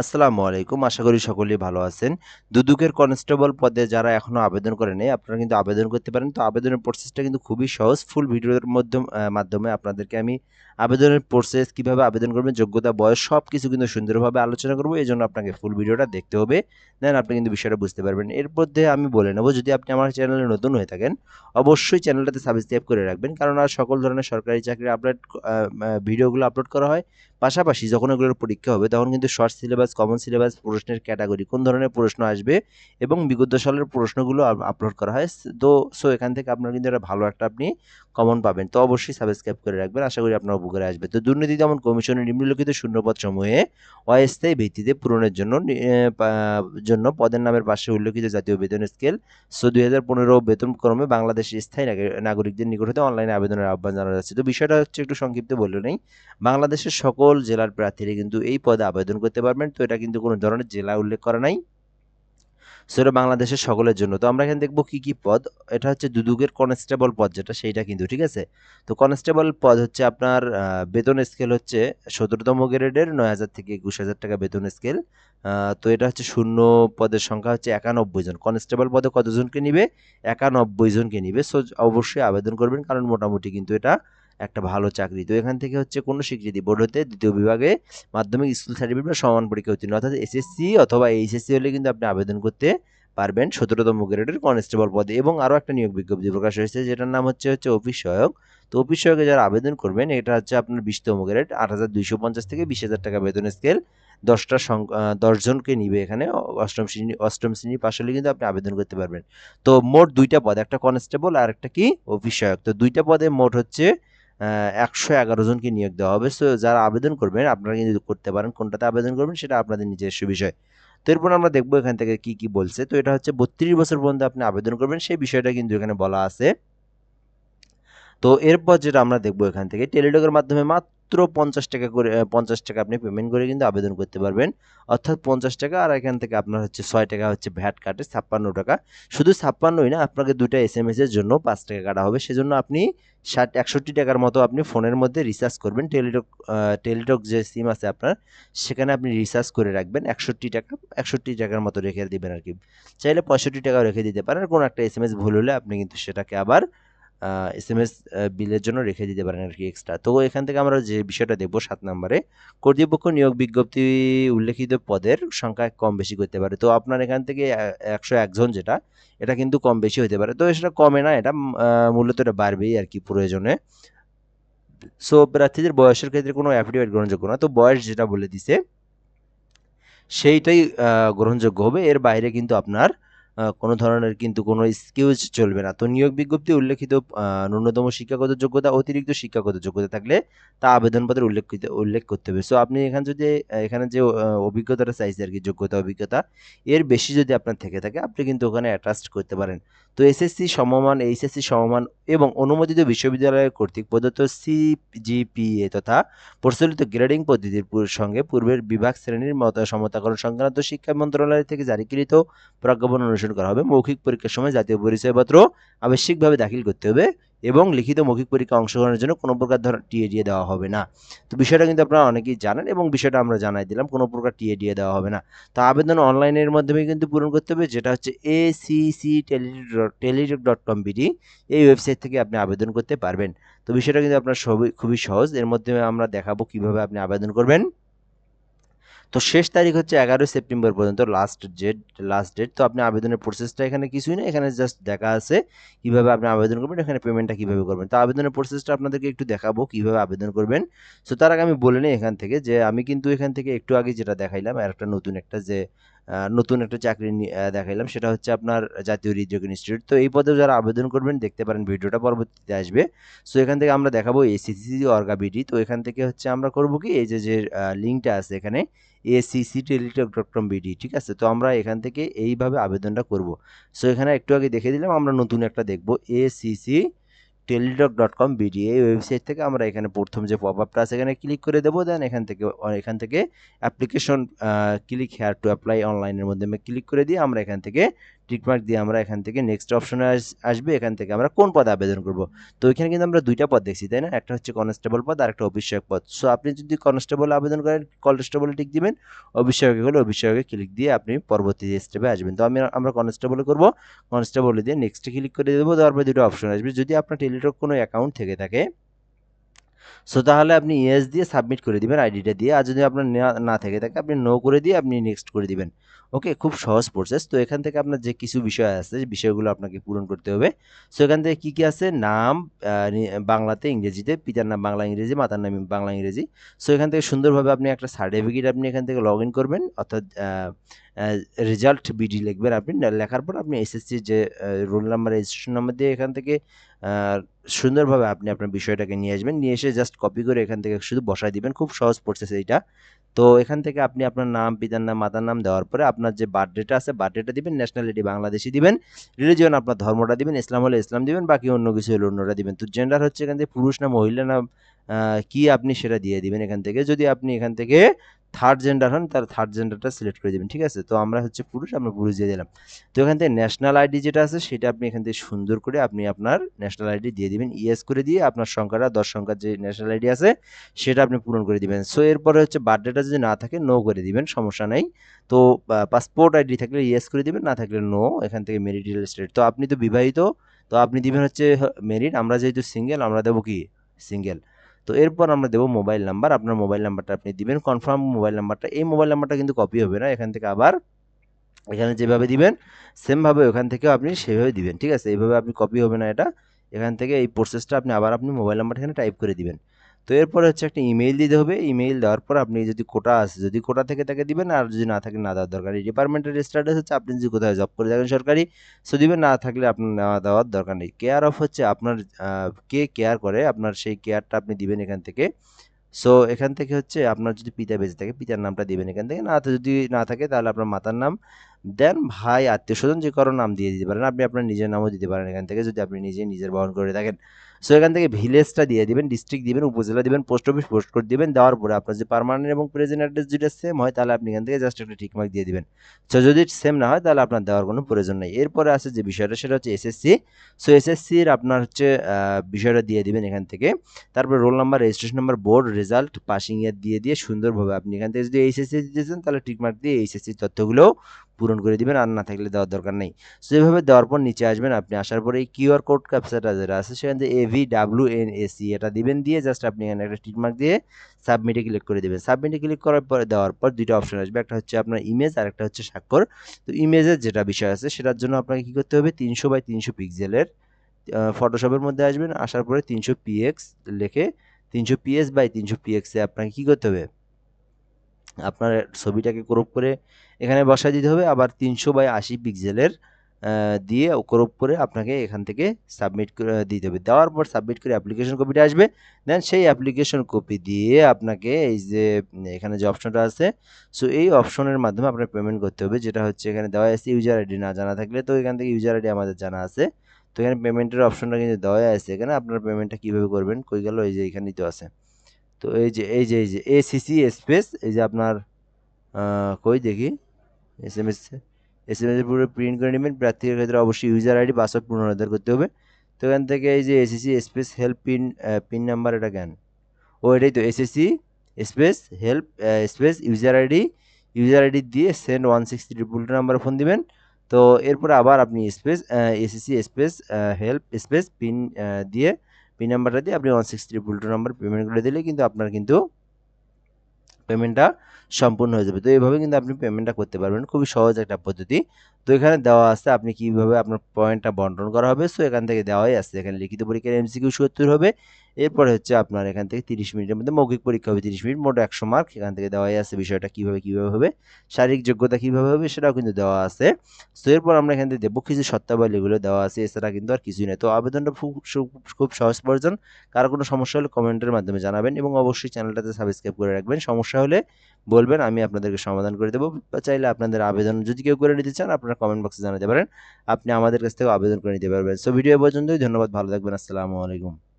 আসসালামু আলাইকুম। আশা করি সকলেই ভালো আছেন। দুদুকের কনস্টেবল পদে যারা এখনও আবেদন করে নেই, আপনারা কিন্তু আবেদন করতে পারেন। তো আবেদনের প্রসেসটা কিন্তু খুবই সহজ। ফুল ভিডিওর মাধ্যম মাধ্যমে আপনাদেরকে আমি আবেদনের প্রসেস কীভাবে আবেদন করবেন, যোগ্যতা, বয়স সব কিছু কিন্তু সুন্দরভাবে আলোচনা করব। এই জন্য আপনাকে ফুল ভিডিওটা দেখতে হবে। দেন আপনি কিন্তু বিষয়টা বুঝতে পারবেন। এর মধ্যে আমি বলে নেব, যদি আপনি আমার চ্যানেলে নতুন হয়ে থাকেন, অবশ্যই চ্যানেলটাতে সাবস্ক্রাইব করে রাখবেন। কারণ আর সকল ধরনের সরকারি চাকরির আপলোড ভিডিওগুলো আপলোড করা হয়। পাশাপাশি যখন এগুলোর পরীক্ষা হবে, তখন কিন্তু শর্ট সিলেবাস কমন সিলেবাস প্রশ্নের ক্যাটাগরি কোন ধরনের প্রশ্ন আসবে এবং বিগত সালের প্রশ্নগুলো আপলোড করা হয়। তো সো এখান থেকে আপনার কিন্তু একটা ভালো একটা আপনি কমন পাবেন। তো অবশ্যই সাবস্ক্রাইব করে রাখবেন। আশা করি আপনার উপকারে আসবে। তো দুর্নীতি দমন কমিশনের নিম্নলিখিত শূন্যপদ সমূহে অস্থায়ী ভিত্তিতে পূরণের জন্য জন্য পদের নামের পাশে উল্লেখিত জাতীয় বেতন স্কেল, সো দুই হাজার পনেরো বেতন ক্রমে বাংলাদেশের স্থায়ী নাগরিকদের নিকট হতে অনলাইনে আবেদনের আহ্বান জানানো যাচ্ছে। তো বিষয়টা হচ্ছে একটু সংক্ষিপ্ত বললে নেই। বাংলাদেশের সকল জেলার প্রার্থীরা কিন্তু এই পদে আবেদন করতে পারবেন। তো এটা কিন্তু কোনো ধরনের জেলা উল্লেখ করা নাই। সেটা বাংলাদেশের সকলের জন্য। তো আমরা এখানে দেখব কি কি পদ। এটা হচ্ছে দুদুকের কনস্টেবল পদ যেটা, সেইটা কিন্তু, ঠিক আছে? তো কনস্টেবল পদ হচ্ছে আপনার বেতন স্কেল হচ্ছে সতেরোতম গ্রেডের নয় হাজার থেকে একুশ হাজার টাকা বেতন স্কেল তো এটা হচ্ছে শূন্য পদের সংখ্যা হচ্ছে একানব্বই জন। কনস্টেবল পদে কতজনকে নিবে? একানব্বই জনকে নিবে। সো, অবশ্যই আবেদন করবেন, কারণ মোটামুটি কিন্তু এটা একটা ভালো চাকরি। তো এখান থেকে হচ্ছে কোনো স্বীকৃতি বোর্ড হতে দ্বিতীয় বিভাগে মাধ্যমিক স্কুল সার্টিফিকেট বা সমান পরীক্ষা উত্তীর্ণ অর্থাৎ এসএসসি অথবা এইচএসসি হলে কিন্তু আপনি আবেদন করতে পারবেন সতেরোতম গ্রেডের কনস্টেবল পদে। এবং আরও একটা নিয়োগ বিজ্ঞপ্তি প্রকাশ হয়েছে, যেটার নাম হচ্ছে হচ্ছে অফিস সহায়ক। তো অফিস সহায়কে যারা আবেদন করবেন, এটা হচ্ছে আপনার বিশতম গ্রেড, আট হাজার দুইশো পঞ্চাশ থেকে বিশ হাজার টাকা বেতন স্কেল। দশটা দশজনকে নিবে এখানে অষ্টম শ্রেণি অষ্টম শ্রেণি পাশ হলে কিন্তু আপনি আবেদন করতে পারবেন। তো মোট দুইটা পদ, একটা কনস্টেবল আর একটা কি? অফিস সহায়ক। তো দুইটা পদে মোট হচ্ছে একশো এগারো জনকে নিয়োগ দেওয়া হবে। সো যারা আবেদন করবেন, আপনারা কিন্তু করতে পারেন। কোনটাতে আবেদন করবেন, সেটা আপনাদের নিজস্ব বিষয়। তো এরপর আমরা দেখব এখান থেকে কি কি বলছে। তো এটা হচ্ছে বত্রিশ বছর পর্যন্ত আপনি আবেদন করবেন, সেই বিষয়টা কিন্তু এখানে বলা আছে। তো এরপর যেটা আমরা দেখব এখান থেকে টেলিটকের মাধ্যমে মাত্র পঞ্চাশ টাকা করে পঞ্চাশ টাকা আপনি পেমেন্ট করে কিন্তু আবেদন করতে পারবেন। অর্থাৎ পঞ্চাশ টাকা আর এখান থেকে আপনার হচ্ছে ছয় টাকা হচ্ছে ভ্যাট কাটে, ছাপ্পান্ন টাকা। শুধু ছাপ্পান্নই না, আপনাকে দুটো এস এম এস এর জন্য পাঁচ টাকা কাটা হবে। সেজন্য আপনি ষাট, একষট্টি টাকার মতো আপনি ফোনের মধ্যে রিচার্জ করবেন। টেলিটক টেলিটক যে সিম আছে আপনার, সেখানে আপনি রিচার্জ করে রাখবেন। একষট্টি টাকা, একষট্টি টাকার মতো রেখে দিবেন আর কি। চাইলে পঁয়ষট্টি টাকাও রেখে দিতে পারেন। কোনো একটা এস এম এস ভুল হলে আপনি কিন্তু সেটাকে আবার এস এম এস বিলের জন্য রেখে দিতে পারেন আর কি এক্সট্রা তো এখান থেকে আমরা যে বিষয়টা দেখব সাত নম্বরে, কর্তৃপক্ষ নিয়োগ বিজ্ঞপ্তি উল্লেখিত পদের সংখ্যা কম বেশি করতে পারে। তো আপনার এখান থেকে একশো একজন যেটা, এটা কিন্তু কম বেশি হতে পারে। তো সেটা কমে না, এটা মূলত এটা বাড়বেই আর কি প্রয়োজনে। সো প্রার্থীদের বয়সের ক্ষেত্রে কোনো অ্যাফিডেভিট গ্রহণযোগ্য না। তো বয়স যেটা বলে দিছে, সেইটাই গ্রহণযোগ্য হবে। এর বাইরে কিন্তু আপনার কোনো ধরনের কিন্তু কোনো স্কিউজ চলবে না। তো নিয়োগ বিজ্ঞপ্তি উল্লেখিত ন্যূনতম শিক্ষাগত যোগ্যতা, অতিরিক্ত শিক্ষাগত যোগ্যতা থাকলে তা আবেদনপত্রে উল্লেখিত, উল্লেখ করতে হবে। সো আপনি এখানে যদি এখানে যে অভিজ্ঞতাটা চাইছে আর কি, যোগ্যতা, অভিজ্ঞতা, এর বেশি যদি আপনার থেকে থাকে, আপনি কিন্তু ওখানে অ্যাটাচ করতে পারেন। তো এসএসসি সমমান এইচএসসি সমমান এবং অনুমোদিত বিশ্ববিদ্যালয় কর্তৃক প্রদত্ত সিজিপিএ তথা প্রচলিত গ্রেডিং পদ্ধতির সঙ্গে পূর্বের বিভাগ শ্রেণির মত সমতাকরণ সংক্রান্ত শিক্ষা মন্ত্রণালয় থেকে জারিকৃত প্রজ্ঞাপন অনুসরণ করা হবে। মৌখিক পরীক্ষার সময় জাতীয় পরিচয়পত্র আবশ্যিকভাবে দাখিল করতে হবে। এবং লিখিত মৌখিক পরীক্ষা অংশগ্রহণের জন্য কোনো প্রকার ধর টিএ দিয়ে দেওয়া হবে না। তো বিষয়টা কিন্তু আপনারা অনেকেই জানেন এবং বিষয়টা আমরা জানাই দিলাম, কোনো প্রকার টিএ দিয়ে দেওয়া হবে না। তো আবেদন অনলাইনের মাধ্যমে কিন্তু পূরণ করতে হবে, যেটা হচ্ছে A C C Teletalk dot com এই ওয়েবসাইট থেকে আপনি আবেদন করতে পারবেন। তো বিষয়টা কিন্তু আপনার সবই খুবই সহজ, এর মধ্যে আমরা দেখাবো কীভাবে আপনি আবেদন করবেন। তো শেষ তারিখ হচ্ছে এগারোই সেপ্টেম্বর পর্যন্ত লাস্ট ডেট লাস্ট ডেট তো আপনি আবেদনের প্রসেসটা এখানে কিছুই না, এখানে জাস্ট দেখা আছে কীভাবে আপনি আবেদন করবেন, এখানে পেমেন্টটা কীভাবে করবেন। তো আবেদনের প্রসেসটা আপনাদেরকে একটু দেখাবো কীভাবে আবেদন করবেন। সো তার আগে আমি বলে নিই এখান থেকে যে আমি কিন্তু এখান থেকে একটু আগে যেটা দেখাইলাম, আর একটা নতুন একটা যে নতুন একটা চাকরি দেখাইলাম। সেটা হচ্ছে আপনার জাতীয় হৃদরোগ ইনস্টিটিউট। তো এই পদে যারা আবেদন করবেন, দেখতে পারেন ভিডিওটা পরবর্তীতে আসবে। সো এখান থেকে আমরা দেখাবো এসিসি অর্গা বিডি তো এখান থেকে হচ্ছে আমরা করব কি, এই যে যে লিঙ্কটা আছে এখানে ACC Teletalk dot com BD ঠিক আছে? তো আমরা এখান থেকে এইভাবে আবেদনটা করব। সো এখানে একটু আগে দেখে দিলাম, আমরা নতুন একটা দেখব ACC Teletalk dot com BD এই ওয়েবসাইট থেকে আমরা এখানে প্রথম যে পপ আপটা আছে, এখানে ক্লিক করে দেবো দেন এখান থেকে এখান থেকে application click here to apply অনলাইনের মাধ্যমে ক্লিক করে দিয়ে আমরা এখান থেকে টিকমার্ক দিয়ে আমরা এখান থেকে নেক্সট অপশনে আসবে, এখান থেকে আমরা কোন পদে আবেদন করব? তো এখানে কিন্তু আমরা দুইটা পদ দেখছি, তাই না? একটা হচ্ছে কনস্টেবল পদ আর একটা অভিষেক পদ। সো আপনি যদি কনস্টেবল আবেদন করেন কনস্টেবলে টিক দিবেন সহায়কে হলে সহায়কে ক্লিক দিয়ে আপনি পরবর্তী স্টেপে আসবেন। তো আমি, আমরা কনস্টেবলে করব কনস্টেবলে দিয়ে নেক্সটে ক্লিক করে দেবো, তারপরে দুটো অপশন আসবে। যদি আপনার টেলিটক কোনো অ্যাকাউন্ট থেকে থাকে সো তাহলে আপনি ইয়েস দিয়ে সাবমিট করে দিবেন আইডিটা দিয়ে। আর যদি আপনার না থেকে থাকে, আপনি নো করে দিয়ে আপনি নেক্সট করে দিবেন। ওকে, খুব সহজ প্রসেস তো এখান থেকে আপনার যে কিছু বিষয় আছে বিষয়গুলো আপনাকে পূরণ করতে হবে সো এখান থেকে কী কী আছে? নাম বাংলাতে ইংরেজিতে, পিতার নাম বাংলা ইংরেজি, মাতার নাম বাংলা ইংরেজি। সো এখান থেকে সুন্দরভাবে আপনি একটা সার্টিফিকেট আপনি এখান থেকে লগ ইন করবেন, অর্থাৎ রেজাল্ট বিডি লিখবেন আপনি। লেখার পর আপনি এসএসসির যে রোল নাম্বার রেজিস্ট্রেশন নাম্বার দিয়ে এখান থেকে সুন্দরভাবে আপনি আপনার বিষয়টাকে নিয়ে আসবেন। নিয়ে এসে জাস্ট কপি করে এখান থেকে শুধু বসায় দিবেন। খুব সহজ প্রসেস এইটা। তো এখান থেকে আপনি আপনার নাম, পিতার নাম, মাতার নাম দেওয়ার পরে আপনার যে বার্থডেটা আছে, বার্থডেটা দিবেন ন্যাশনালিটি বাংলাদেশি দিবেন রিলিজিয়ন আপনার ধর্মটা দিবেন, ইসলাম হলে ইসলাম দিবেন, বাকি অন্য কিছু হলে অন্যটা দিবেন। তো জেন্ডার হচ্ছে এখান থেকে পুরুষ না মহিলা না কি আপনি সেটা দিয়ে দিবেন এখান থেকে। যদি আপনি এখান থেকে থার্ড জেন্ডার হন, তার থার্ড জেন্ডারটা সিলেক্ট করে দেবেন, ঠিক আছে? তো আমরা হচ্ছে পুরুষ, আমরা পুরুষ দিয়ে দিলাম। তো এখান থেকে ন্যাশনাল আইডি যেটা আছে, সেটা আপনি এখান থেকে সুন্দর করে আপনি আপনার ন্যাশনাল আইডি দিয়ে দিবেন। ইয়েস করে দিয়ে আপনার সংখ্যাটা, দশ সংখ্যার যে ন্যাশনাল আইডি আছে, সেটা আপনি পূরণ করে দিবেন। সো এরপরে হচ্ছে বার্থডেটা যদি না থাকে নো করে দিবেন, সমস্যা নেই। তো পাসপোর্ট আইডি থাকলে ইয়েস করে দিবেন, না থাকলে নো এখান থেকে মেরিটাল স্টেট তো আপনি তো বিবাহিত, তো আপনি দিবেন হচ্ছে মেরিট আমরা যেহেতু সিঙ্গেল আমরা দেবো কি? সিঙ্গেল তো এরপর আমরা দেবো মোবাইল নাম্বার আপনার মোবাইল নাম্বারটা আপনি দিবেন। কনফার্ম মোবাইল নাম্বারটা এই মোবাইল নাম্বারটা কিন্তু কপি হবে না। এখান থেকে আবার এখানে যেভাবে দিবেন সেমভাবে ওখান থেকেও আপনি সেভাবে দিবেন। ঠিক আছে? এইভাবে আপনি কপি হবে না এটা। এখান থেকে এই প্রসেসটা আপনি আবার আপনি মোবাইল নাম্বারটা এখানে টাইপ করে দিবেন। তো এরপরে হচ্ছে একটা ইমেইল দিতে হবে। ইমেইল দেওয়ার পর আপনি যদি কোটা আছে, যদি কোটা থেকে তাকে দিবেন আর যদি না থাকে না দেওয়ার দরকার ডিপার্টমেন্টের স্ট্যাটাস হচ্ছে আপনি যদি কোথায় জব করে থাকেন সরকারি সো দিবেন না থাকলে আপনার নেওয়া দেওয়ার দরকার নেই। কেয়ার অফ হচ্ছে আপনার কে কেয়ার করে, আপনার সেই কেয়ারটা আপনি দিবেন এখান থেকে। সো এখান থেকে হচ্ছে আপনার যদি পিতা বেঁচে থাকে, পিতার নামটা দিবেন এখান থেকে। না যদি না থাকে তাহলে আপনার মাতার নাম দেন, ভাই, আত্মীয় স্বজন যে কারও নাম দিয়ে দিতে পারেন। আপনি আপনার নিজের নামও দিতে পারেন এখান থেকে যদি আপনি নিজে নিজের বহন করে থাকেন। সো এখান থেকে ভিলেজটা দিয়ে দিবেন ডিস্ট্রিক্ট দিবেন, উপজেলা দিবেন পোস্ট অফিস পোস্ট কোড দিবেন, দেওয়ার পরে আপনার যে পারমানেন্ট এবং প্রেজেন্ট অ্যাড্রেস যেটা সেম হয়, তাহলে আপনি এখান থেকে জাস্ট একটা টিকমার্ক দিয়ে দিবেন। সো যদি সেম না হয়, তাহলে আপনার দেওয়ার কোনো প্রয়োজন নেই। এরপরে আছে যে বিষয়টা, সেটা হচ্ছে এসএসসি সো এসএসসির আপনার হচ্ছে বিষয়টা দিয়ে দিবেন এখান থেকে। তারপর roll number registration number board result passing year দিয়ে দিয়ে সুন্দরভাবে আপনি এখান থেকে যদি এইচএসসি দিতেছেন, তাহলে টিকমার্ক দিয়ে এইচএসসি তথ্যগুলো পূরণ করে দিবেন আর না থাকলে দেওয়ার দরকার নেই। সো এভাবে দেওয়ার পর নিচে আসবেন, আপনি আসার পরে এই কিউআর কোড ক্যাপচারটা যেটা আছে, সেখান থেকে এভি ডাব্লিউ এন এসি এটা দিবেন দিয়ে জাস্ট আপনি এখানে একটা টিকমার্ক দিয়ে সাবমিটে ক্লিক করে দেবেন। সাবমিটে ক্লিক করার পরে দেওয়ার পর দুইটা অপশন আসবে, একটা হচ্ছে আপনার ইমেজ আর একটা হচ্ছে স্বাক্ষর। তো ইমেজের যেটা বিষয় আছে, সেটার জন্য আপনাকে কী করতে হবে, তিনশো বাই তিনশো পিক্সেলের ফটোশপের মধ্যে আসবেন, আসার পরে তিনশো পিএক্স লেখে তিনশো পিএস বাই তিনশো পিএক্সে আপনাকে কী করতে হবে, আপনার ছবিটাকে ক্রপ করে এখানে বসায় দিতে হবে। আবার তিনশো বাই আশি পিক্সেলের দিয়ে ক্রপ করে আপনাকে এখান থেকে সাবমিট করে দিতে হবে। দেওয়ার পর সাবমিট করে অ্যাপ্লিকেশন কপিটা আসবে। দেন সেই অ্যাপ্লিকেশন কপি দিয়ে আপনাকে এই যে, এখানে যে অপশনটা আছে সো এই অপশনের মাধ্যমে আপনার পেমেন্ট করতে হবে। যেটা হচ্ছে এখানে দেওয়া আছে ইউজার আইডি না জানা থাকলে, তো এখান থেকে ইউজার আইডি আমাদের জানা আছে। তো এখানে পেমেন্টের অপশনটা কিন্তু দেওয়া আছে এখানে। আপনার পেমেন্টটা কীভাবে করবেন? কই গেল? এই যে এখানেই তো আছে। তো এই যে এই যে এই যে এসিসি স্পেস এই যে আপনার কই দেখি? S M S S M S পুরো প্রিন্ট করে নেবেন। প্রার্থীর ক্ষেত্রে অবশ্যই ইউজার আইডি পাসওয়ার্ড পুনরুদ্ধার করতে হবে। তো এখান থেকে এই যে SSC space help pin pin number এটা কেন? ও, এটাই তো SSC space help space user ID user ID দিয়ে send one six triple two number phone দিবেন। তো এরপরে আবার আপনি space SSC space help space pin দিয়ে পিন নাম্বারটা দিয়ে আপনি one six triple two number payment করে দিলে কিন্তু আপনার কিন্তু পেমেন্টটা সম্পূর্ণ হয়ে যাবে। তো এইভাবে কিন্তু আপনি পেমেন্টটা করতে পারবেন। খুবই সহজ একটা পদ্ধতি। তো এখানে দেওয়া আছে আপনি কীভাবে আপনার পয়েন্টটা বন্টন করা হবে। সো এখান থেকে দেওয়াই আছে। এখানে লিখিত পরীক্ষার এমসিকিউ সত্তর হবে। এরপরে হচ্ছে আপনার এখান থেকে তিরিশ মিনিটের মধ্যে মৌখিক পরীক্ষা হবে তিরিশ মিনিট, মোট একশো মার্ক এখান থেকে দেওয়াই আছে, বিষয়টা কীভাবে কীভাবে হবে, শারীরিক যোগ্যতা কীভাবে হবে সেটাও কিন্তু দেওয়া আছে। তো এরপর আমরা এখান থেকে দেবো কিছু সত্যাবলী এগুলো দেওয়া আছে, এছাড়া কিন্তু আর কিছুই নেই। তো আবেদনটা খুব খুব সহজ প্রয়োজন। কারও কোনো সমস্যা হলে কমেন্টের মাধ্যমে জানাবেন এবং অবশ্যই চ্যানেলটাতে সাবস্ক্রাইব করে রাখবেন। সমস্যা হলে বলবেন, আমি আপনাদেরকে সমাধান করে দেবো। বা চাইলে আপনাদের আবেদন যদি কেউ করে নিতে চান, আপনারা কমেন্ট বক্সে জানাতে পারেন। আপনি আমাদের কাছ থেকে আবেদন করে নিতে পারবেন। সো ভিডিও পর্যন্তই, ধন্যবাদ, ভালো থাকবেন, আসসালামু আলাইকুম।